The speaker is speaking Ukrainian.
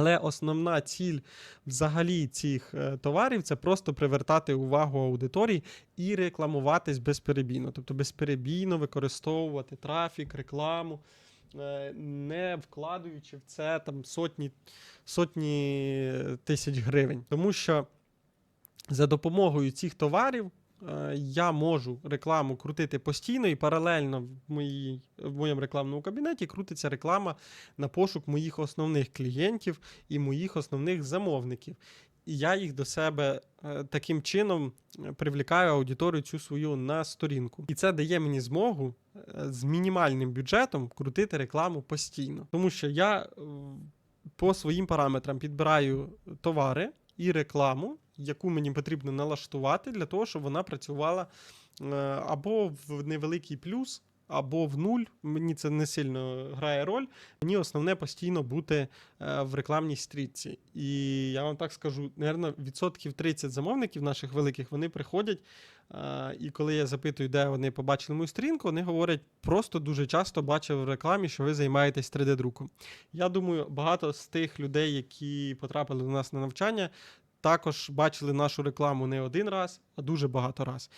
Але основна ціль взагалі цих е, товарів це просто привертати увагу аудиторії і рекламуватись безперебійно. Тобто безперебійно використовувати трафік, рекламу, е, не вкладаючи в це там сотні, сотні тисяч гривень. Тому що за допомогою цих товарів е, я можу рекламу крутити постійно і паралельно в, моїй, в моєму рекламному кабінеті крутиться реклама на пошук моїх основних клієнтів і моїх основних замовників. І я їх до себе е, таким чином е, привлікаю аудиторію цю свою на сторінку. І це дає мені змогу е, з мінімальним бюджетом крутити рекламу постійно. Тому що я е, по своїм параметрам підбираю товари і рекламу, яку мені потрібно налаштувати для того, щоб вона працювала е, або в невеликий плюс, або в нуль. Мені це не сильно грає роль. Мені основне постійно бути е, в рекламній стрітці. І я вам так скажу, напевно, відсотків 30 замовників наших великих вони приходять. е, І коли я запитую, де вони побачили мою сторінку, вони говорять, просто дуже часто бачив в рекламі, що ви займаєтесь 3D-друком. Я думаю, багато з тих людей, які потрапили до нас на навчання, також бачили нашу рекламу не один раз, а дуже багато раз.